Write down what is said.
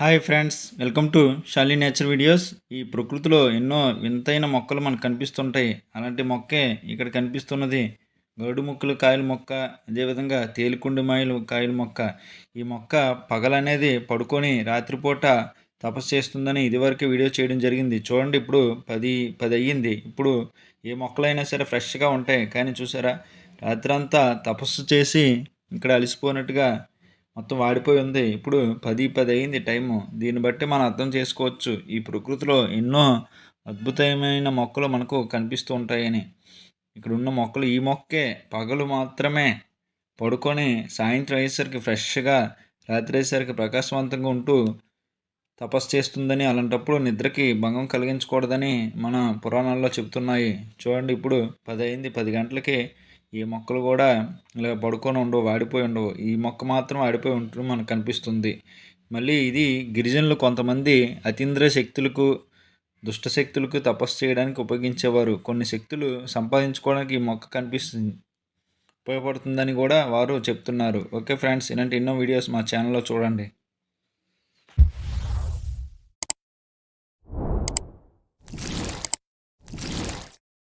Hi friends welcome to Shali nature videos ఈ ప్రకృతిలో ఎన్నో వింతైన మొక్కలు మనకు కనిపిస్తుంటాయి. అలాంటి మొక్కే ఇక్కడ కనిపిస్తున్నది. గరుడు ముక్కలు కాయల మొక్క అదేవిధంగా తేలికుండి మాయలు కాయల మొక్క. ఈ మొక్క పగలనేది పడుకొని రాత్రిపూట తపస్సు చేస్తుందని ఇదివరకు వీడియో చేయడం జరిగింది. చూడండి ఇప్పుడు పది పది అయ్యింది. ఇప్పుడు ఏ మొక్కలైనా సరే ఫ్రెష్గా ఉంటాయి. కానీ చూసారా రాత్రంతా తపస్సు చేసి ఇక్కడ అలసిపోయినట్టుగా మొత్తం వాడిపోయి ఉంది. ఇప్పుడు పది పది అయింది టైము. దీన్ని బట్టి మనం అర్థం చేసుకోవచ్చు. ఈ ప్రకృతిలో ఎన్నో అద్భుతమైన మొక్కలు మనకు కనిపిస్తూ ఉంటాయని. ఇక్కడ ఉన్న మొక్కలు ఈ మొక్కే. పగలు మాత్రమే. పడుకొని సాయంత్రం అయ్యేసరికి ఫ్రెష్గా రాత్రి అయ్యేసరికి ప్రకాశవంతంగా ఉంటూ తపస్సు చేస్తుందని అలాంటప్పుడు నిద్రకి భంగం కలిగించకూడదని మన పురాణాల్లో చెబుతున్నాయి. చూడండి ఇప్పుడు పది అయింది. పది గంటలకి ఈ మొక్కలు కూడా ఇలా పడుకొని ఉండవు వాడిపోయి ఉండవు. ఈ మొక్క మాత్రం వాడిపోయి ఉంటుంది మనకు కనిపిస్తుంది. మళ్ళీ ఇది గిరిజనులు కొంతమంది అతీంద్ర శక్తులకు దుష్ట శక్తులకు తపస్సు చేయడానికి ఉపయోగించేవారు. కొన్ని శక్తులు సంపాదించుకోవడానికి ఈ మొక్క కనిపిస్తుంది ఉపయోగపడుతుందని కూడా వారు చెప్తున్నారు. ఓకే ఫ్రెండ్స్ ఇలాంటి ఎన్నో వీడియోస్ మా ఛానల్లో చూడండి.